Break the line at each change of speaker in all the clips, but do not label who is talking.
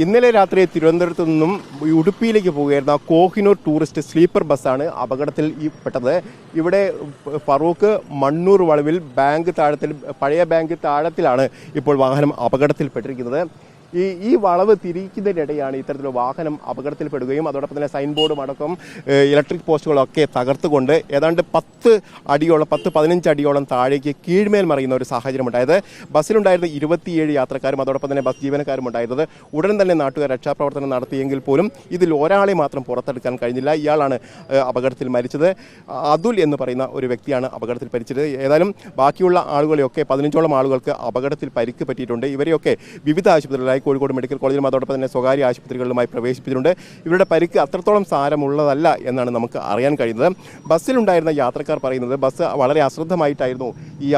ഇന്നലെ രാത്രി തിരുവനന്തപുരത്ത് നിന്നും ഉടുപ്പിയിലേക്ക് പോകുകയായിരുന്ന കോഹിനൂർ ടൂറിസ്റ്റ് സ്ലീപ്പർ ബസ്സാണ് അപകടത്തിൽ ഈ പെട്ടത്. ഇവിടെ ഫറൂഖ് മണ്ണൂർ വളവിൽ ബാങ്ക് താഴത്തിൽ പഴയ ബാങ്ക് താഴത്തിലാണ് ഇപ്പോൾ വാഹനം അപകടത്തിൽപ്പെട്ടിരിക്കുന്നത്. ഈ ഈ വളവ് തിരിക്കുന്നതിനിടെയാണ് ഇത്തരത്തിൽ വാഹനം അപകടത്തിൽപ്പെടുകയും അതോടൊപ്പം തന്നെ സൈൻ ബോർഡും അടക്കം ഇലക്ട്രിക് പോസ്റ്റുകളൊക്കെ തകർത്തുകൊണ്ട് ഏതാണ്ട് പത്ത് അടിയോളം പത്ത് പതിനഞ്ച് അടിയോളം താഴേക്ക് കീഴ്മേൽ മറിയുന്ന ഒരു സാഹചര്യം ഉണ്ടായത് ബസ്സിലുണ്ടായിരുന്ന ഇരുപത്തിയേഴ് യാത്രക്കാരും അതോടൊപ്പം തന്നെ ബസ് ജീവനക്കാരും ഉണ്ടായിരുന്നത്. ഉടൻ തന്നെ നാട്ടുകാർ രക്ഷാപ്രവർത്തനം നടത്തിയെങ്കിൽ പോലും ഇതിൽ ഒരാളെ മാത്രം പുറത്തെടുക്കാൻ കഴിഞ്ഞില്ല. ഇയാളാണ് അപകടത്തിൽ മരിച്ചത്. അതുൽ എന്ന് പറയുന്ന ഒരു വ്യക്തിയാണ് അപകടത്തിൽ മരിച്ചത്. ഏതായാലും ബാക്കിയുള്ള ആളുകളെയൊക്കെ പതിനഞ്ചോളം ആളുകൾക്ക് അപകടത്തിൽ പരിക്ക് പറ്റിയിട്ടുണ്ട്. ഇവരെയൊക്കെ വിവിധ ആശുപത്രികളായി കോഴിക്കോട് മെഡിക്കൽ കോളേജിലും അതോടൊപ്പം തന്നെ സ്വകാര്യ ആശുപത്രികളിലുമായി പ്രവേശിപ്പിച്ചിട്ടുണ്ട്. ഇവരുടെ പരിക്ക് അത്രത്തോളം സാരമുള്ളതല്ല എന്നാണ് നമുക്ക് അറിയാൻ കഴിയുന്നത്. ബസ്സിലുണ്ടായിരുന്ന യാത്രക്കാർ പറയുന്നത് ബസ് വളരെ അശ്രദ്ധമായിട്ടായിരുന്നു ഈ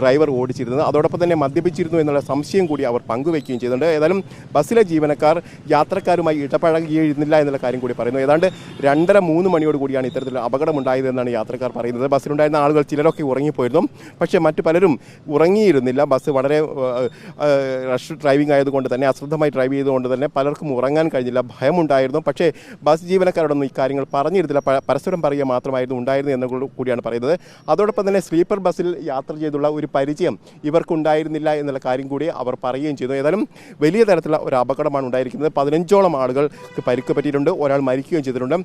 ഡ്രൈവർ ഓടിച്ചിരുന്നത്. അതോടൊപ്പം തന്നെ മദ്യപിച്ചിരുന്നു എന്നുള്ള സംശയം കൂടി അവർ പങ്കുവയ്ക്കുകയും ചെയ്തിട്ടുണ്ട്. ഏതായാലും ബസ്സിലെ ജീവനക്കാർ യാത്രക്കാരുമായി ഇടപഴകിയിരുന്നില്ല എന്നുള്ള കാര്യം കൂടി പറയുന്നു. ഏതാണ്ട് രണ്ടര മൂന്ന് മണിയോട് കൂടിയാണ് ഇത്തരത്തിൽ അപകടമുണ്ടായതെന്നാണ് യാത്രക്കാർ പറയുന്നത്. ബസ്സിലുണ്ടായിരുന്ന ആളുകൾ ചിലരൊക്കെ ഉറങ്ങിപ്പോയിരുന്നു. പക്ഷേ മറ്റു പലരും ഉറങ്ങിയിരുന്നില്ല. ബസ് വളരെ റഷ് ഡ്രൈവിംഗ് ആയതുകൊണ്ട് തന്നെ അശ്രദ്ധമായി ഡ്രൈവ് ചെയ്തുകൊണ്ട് തന്നെ പലർക്കും ഉറങ്ങാൻ കഴിഞ്ഞില്ല ഭയമുണ്ടായിരുന്നു. പക്ഷേ ബസ് ജീവനക്കാരോടൊന്നും ഇക്കാര്യങ്ങൾ പറഞ്ഞിരുന്നില്ല. പരസ്പരം പറയുക മാത്രമായിരുന്നു ഉണ്ടായിരുന്നു എന്ന് കൂടിയാണ് പറയുന്നത്. അതോടൊപ്പം തന്നെ സ്ലീപ്പർ ബസ്സിൽ യാത്ര ചെയ്തുള്ള ഒരു പരിചയം ഇവർക്കുണ്ടായിരുന്നില്ല എന്നുള്ള കാര്യം കൂടി അവർ പറയുകയും ചെയ്തു. ഏതായാലും വലിയ തരത്തിലുള്ള ഒരു അപകടമാണ് ഉണ്ടായിരിക്കുന്നത്. പതിനഞ്ചോളം ആളുകൾക്ക് പരിക്ക് പറ്റിയിട്ടുണ്ട്. ഒരാൾ മരിക്കുകയും ചെയ്തിട്ടുണ്ട്.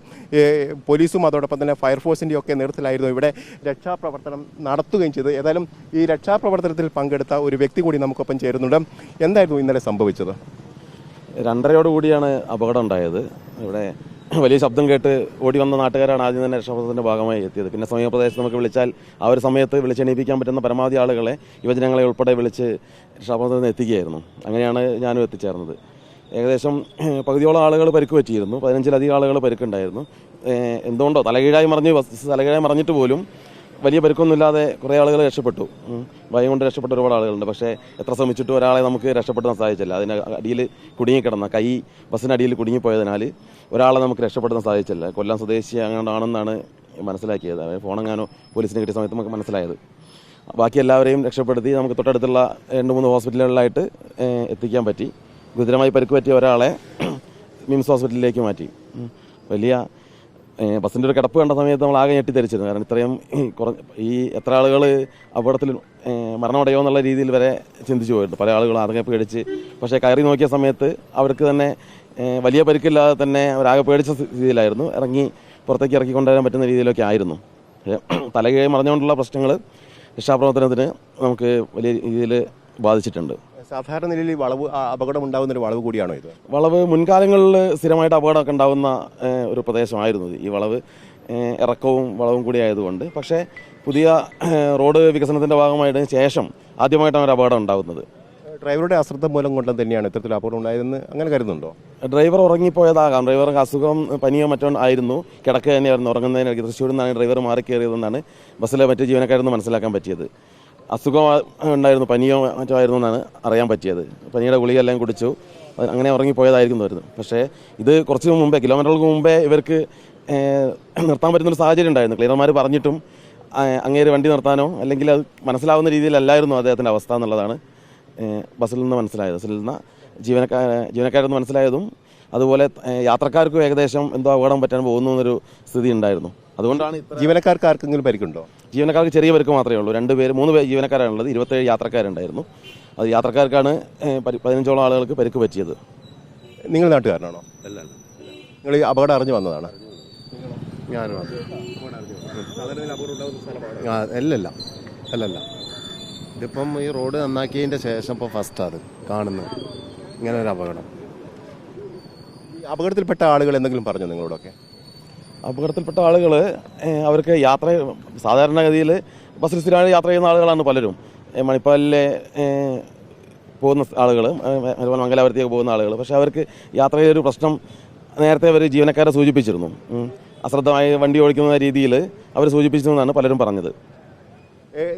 പോലീസും അതോടൊപ്പം തന്നെ ഫയർഫോഴ്സിന്റെ ഒക്കെ നേതൃത്വത്തിലായിരുന്നു ഇവിടെ രക്ഷാപ്രവർത്തനം നടത്തുകയും ചെയ്തു ഏതായാലും ഈ രക്ഷാപ്രവർത്തനത്തിൽ പങ്കെടുത്ത ഒരു വ്യക്തി കൂടി നമുക്കൊപ്പം ചേരുന്നുണ്ട്. എന്തായിരുന്നു ഇന്നലെ സംഭവിച്ചത്?
രണ്ടരയോട് കൂടിയാണ് അപകടം ഉണ്ടായത്. ഇവിടെ വലിയ ശബ്ദം കേട്ട് ഓടി വന്ന നാട്ടുകാരാണ് ആദ്യം തന്നെ രക്ഷാപ്രവർത്തനത്തിന്റെ ഭാഗമായി എത്തിയത്. പിന്നെ സമീപപ്രദേശത്ത് നമുക്ക് വിളിച്ചാൽ ആ ഒരു സമയത്ത് വിളിച്ചെണീപ്പിക്കാൻ പറ്റുന്ന പരമാവധി ആളുകളെ യുവജനങ്ങളെ ഉൾപ്പെടെ വിളിച്ച് രക്ഷാപ്രവർത്തനത്തിന് എത്തിക്കുകയായിരുന്നു. അങ്ങനെയാണ് ഞാനും എത്തിച്ചേർന്നത്. ഏകദേശം പകുതിയോളം ആളുകൾ പരിക്ക് പറ്റിയിരുന്നു. പതിനഞ്ചിലധികം ആളുകൾ പരിക്കുണ്ടായിരുന്നു. എന്തുകൊണ്ടോ തലകീഴായി മറിഞ്ഞ് തലകീഴായി മറിഞ്ഞിട്ട് പോലും വലിയ പരിക്കൊന്നുമില്ലാതെ കുറേ ആളുകൾ രക്ഷപ്പെട്ടു. ഭയം കൊണ്ട് രക്ഷപ്പെട്ട ഒരുപാട് ആളുകളുണ്ട്. പക്ഷേ എത്ര ശ്രമിച്ചിട്ടും ഒരാളെ നമുക്ക് രക്ഷപ്പെടുത്താൻ സാധിച്ചില്ല. അതിന് അടിയിൽ കുടുങ്ങിക്കിടന്ന കൈ ബസ്സിനടിയിൽ കുടുങ്ങിപ്പോയതിനാൽ ഒരാളെ നമുക്ക് രക്ഷപ്പെടുത്താൻ സാധിച്ചില്ല. കൊല്ലം സ്വദേശി അങ്ങനെയാണെന്നാണ് മനസ്സിലാക്കിയത്. അതായത് ഫോണെങ്ങാനോ പോലീസിന് കിട്ടിയ സമയത്ത് നമുക്ക് മനസ്സിലായത്. ബാക്കി എല്ലാവരെയും രക്ഷപ്പെടുത്തി നമുക്ക് തൊട്ടടുത്തുള്ള രണ്ട് മൂന്ന് ഹോസ്പിറ്റലുകളിലായിട്ട് എത്തിക്കാൻ പറ്റി. ഗുരുതരമായി പരിക്ക് പറ്റിയ ഒരാളെ മിംസ് ഹോസ്പിറ്റലിലേക്ക് മാറ്റി. വലിയ ബസ്സിന്റെ ഒരു കിടപ്പ് കണ്ട സമയത്ത് നമ്മൾ ആകെ ഞെട്ടിത്തെരിച്ചിരുന്നു കാരണം ഇത്രയും കുറഞ്ഞ കുറ- ഈ എത്ര ആളുകൾ അപകടത്തിൽ മരണമടയോ എന്നുള്ള രീതിയിൽ വരെ ചിന്തിച്ചു പോയിട്ടുണ്ട് പല ആളുകളും ആകെ പേടിച്ച്. പക്ഷേ കയറി നോക്കിയ സമയത്ത് അവർക്ക് തന്നെ വലിയ പരിക്കില്ലാതെ തന്നെ അവരാകെ പേടിച്ച രീതിയിലായിരുന്നു ഇറങ്ങി പുറത്തേക്ക് ഇറക്കി കൊണ്ടുവരാൻ പറ്റുന്ന രീതിയിലൊക്കെ ആയിരുന്നു. തലകീഴ് മറിഞ്ഞുകൊണ്ടുള്ള പ്രശ്നങ്ങൾ രക്ഷാപ്രവർത്തനത്തിന് നമുക്ക് വലിയ രീതിയിൽ ബാധിച്ചിട്ടുണ്ട്.
സാധാരണ നിലയിൽ ഈ വളവ് അപകടം ഉണ്ടാകുന്ന ഒരു വളവ് കൂടിയാണോ ഇത്?
വളവ് മുൻകാലങ്ങളിൽ സ്ഥിരമായിട്ട് അപകടമൊക്കെ ഉണ്ടാകുന്ന ഒരു പ്രദേശമായിരുന്നു ഈ വളവ് ഇറക്കവും വളവും കൂടി ആയതുകൊണ്ട്. പക്ഷേ പുതിയ റോഡ് വികസനത്തിന്റെ ഭാഗമായതിനു ശേഷം ആദ്യമായിട്ടാണ് ഒരു അപകടം ഉണ്ടാകുന്നത്.
ഡ്രൈവറുടെ അശ്രദ്ധ മൂലം കൊണ്ട് തന്നെയാണ് ഇത്തരത്തിൽ അപകടം ഉണ്ടായതെന്ന് അങ്ങനെ കരുതുന്നുണ്ടോ?
ഡ്രൈവർ ഉറങ്ങിപ്പോയതാകാം. ഡ്രൈവർക്ക് അസുഖം പനിയോ മറ്റോ ആയിരുന്നു. കിടക്കുക തന്നെയായിരുന്നു. ഉറങ്ങുന്നതിനിടയ്ക്ക് തൃശ്ശൂരിൽ നിന്നാണ് ഡ്രൈവർ മാറി കയറിയതെന്നാണ് ബസ്സിലെ മറ്റ് ജീവനക്കാരെന്ന് മനസ്സിലാക്കാൻ പറ്റിയത്. അസുഖം ഉണ്ടായിരുന്നു പനിയോ മറ്റോ ആയിരുന്നു എന്നാണ് അറിയാൻ പറ്റിയത്. പനിയുടെ ഗുളികയെല്ലാം കുടിച്ചു. അത് അങ്ങനെ ഉറങ്ങിപ്പോയതായിരിക്കും തോന്നുന്നു പക്ഷേ ഇത് കുറച്ച് മുമ്പേ കിലോമീറ്ററുകൾക്ക് മുമ്പേ ഇവർക്ക് നിർത്താൻ പറ്റുന്നൊരു സാഹചര്യം ഉണ്ടായിരുന്നു. ക്ലീനർമാർ പറഞ്ഞിട്ടും അങ്ങേര് വണ്ടി നിർത്താനോ അല്ലെങ്കിൽ അത് മനസ്സിലാവുന്ന രീതിയിലല്ലായിരുന്നു അദ്ദേഹത്തിന്റെ അവസ്ഥ എന്നുള്ളതാണ് ബസ്സിൽ നിന്ന് മനസ്സിലായത്. ബസ്സിൽ നിന്ന് ജീവനക്കാർ ജീവനക്കാരെന്ന് മനസ്സിലായതും അതുപോലെ യാത്രക്കാർക്കും ഏകദേശം എന്തോ അപകടം പറ്റാൻ പോകുന്നു എന്നൊരു സ്ഥിതി ഉണ്ടായിരുന്നു. അതുകൊണ്ടാണ്
ജീവനക്കാർക്ക് ആർക്കെങ്കിലും പരിക്കുണ്ടോ?
ജീവനക്കാർക്ക് ചെറിയ പരിക്ക് മാത്രമേ ഉള്ളൂ. രണ്ട് പേര് മൂന്ന് പേര് ജീവനക്കാരാണുള്ളത് ഇരുപത്തേഴ് യാത്രക്കാരുണ്ടായിരുന്നു. അത് യാത്രക്കാർക്കാണ് പതിനഞ്ചോളം ആളുകൾക്ക് പരിക്ക് പറ്റിയത്.
നിങ്ങൾ നാട്ടുകാരനാണോ? നിങ്ങൾ ഈ അപകടം അറിഞ്ഞു വന്നതാണ്?
ഞാനും? അല്ലല്ല അല്ലല്ല ഇതിപ്പം ഈ റോഡ് നന്നാക്കിയതിന്റെ ശേഷം ഇപ്പോൾ ഫസ്റ്റ് അത് കാണുന്നത്. ഇങ്ങനെ ഒരു അപകടം
അപകടത്തിൽപ്പെട്ട ആളുകൾ എന്തെങ്കിലും പറഞ്ഞു നിങ്ങളോടൊക്കെ?
അപകടത്തിൽപ്പെട്ട ആളുകൾ അവർക്ക് യാത്ര സാധാരണഗതിയിൽ ബസ്സിൽ സ്ഥിരമായി യാത്ര ചെയ്യുന്ന ആളുകളാണ് പലരും. മണിപ്പാലിലെ പോകുന്ന ആളുകൾ അതുപോലെ മംഗലാപുരത്തേക്ക് പോകുന്ന ആളുകൾ പക്ഷേ അവർക്ക് യാത്ര ഒരു പ്രശ്നം നേരത്തെ അവർ ജീവനക്കാരെ സൂചിപ്പിച്ചിരുന്നു. അശ്രദ്ധമായി വണ്ടി ഓടിക്കുന്ന രീതിയിൽ അവർ സൂചിപ്പിച്ചു എന്നാണ് പലരും പറഞ്ഞത്.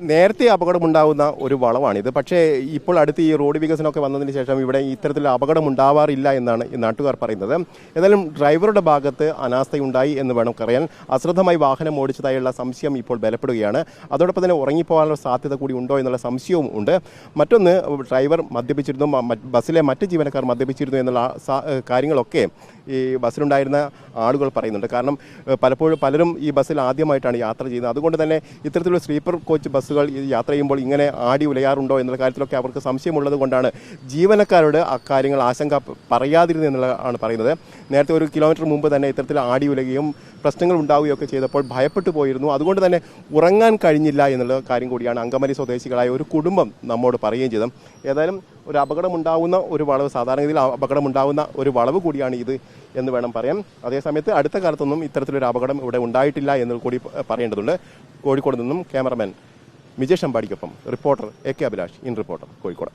നേരത്തെ അപകടമുണ്ടാകുന്ന ഒരു വളവാണിത് പക്ഷേ ഇപ്പോൾ അടുത്ത് ഈ റോഡ് വികസനമൊക്കെ വന്നതിന് ശേഷം ഇവിടെ ഇത്തരത്തിൽ അപകടമുണ്ടാവാറില്ല എന്നാണ് നാട്ടുകാർ പറയുന്നത്. ഏതായാലും ഡ്രൈവറുടെ ഭാഗത്ത് അനാസ്ഥയുണ്ടായി എന്ന് വേണം പറയാൻ അശ്രദ്ധമായി വാഹനം ഓടിച്ചതായുള്ള സംശയം ഇപ്പോൾ ബലപ്പെടുകയാണ്. അതോടൊപ്പം തന്നെ ഉറങ്ങിപ്പോകാനുള്ള സാധ്യത കൂടി ഉണ്ടോ എന്നുള്ള സംശയവും ഉണ്ട്. മറ്റൊന്ന് ഡ്രൈവർ മദ്യപിച്ചിരുന്നു ബസ്സിലെ മറ്റ് ജീവനക്കാർ മദ്യപിച്ചിരുന്നു എന്നുള്ള കാര്യങ്ങളൊക്കെ ഈ ബസ്സിലുണ്ടായിരുന്ന ആളുകൾ പറയുന്നുണ്ട്. കാരണം പലപ്പോഴും പലരും ഈ ബസ്സിൽ ആദ്യമായിട്ടാണ് യാത്ര ചെയ്യുന്നത്. അതുകൊണ്ട് തന്നെ ഇത്തരത്തിലുള്ള സ്ലീപ്പർ കോച്ച് ബസ്സുകൾ യാത്ര ചെയ്യുമ്പോൾ ഇങ്ങനെ ആടി ഉലയാറുണ്ടോ എന്നുള്ള കാര്യത്തിലൊക്കെ അവർക്ക് സംശയമുള്ളത് കൊണ്ടാണ് ജീവനക്കാരോട് അക്കാര്യങ്ങൾ ആശങ്ക പറയാതിരുന്നു എന്നുള്ളതാണ് പറയുന്നത്. നേരത്തെ ഒരു കിലോമീറ്റർ മുമ്പ് തന്നെ ഇത്തരത്തിൽ ആടി ഉലയുകയും പ്രശ്നങ്ങൾ ഉണ്ടാവുകയൊക്കെ ചെയ്തപ്പോൾ ഭയപ്പെട്ടു പോയിരുന്നു. അതുകൊണ്ട് തന്നെ ഉറങ്ങാൻ കഴിഞ്ഞില്ല എന്നുള്ള കാര്യം കൂടിയാണ് അങ്കമലി സ്വദേശികളായ ഒരു കുടുംബം നമ്മോട് പറയുകയും ചെയ്തത്. ഏതായാലും ഒരു അപകടമുണ്ടാവുന്ന ഒരു വളവ് സാധാരണഗതിയിൽ അപകടമുണ്ടാവുന്ന ഒരു വളവ് കൂടിയാണ് ഇത് എന്ന് വേണം പറയാം അതേസമയത്ത് അടുത്ത കാലത്തൊന്നും ഇത്തരത്തിലൊരു അപകടം ഇവിടെ ഉണ്ടായിട്ടില്ല എന്ന് കൂടി പറയേണ്ടതുണ്ട്. കോഴിക്കോട് നിന്നും cameraman Mijesh അമ്പാടിക്കൊപ്പം reporter A K Abhilash in reporter Kozhikode.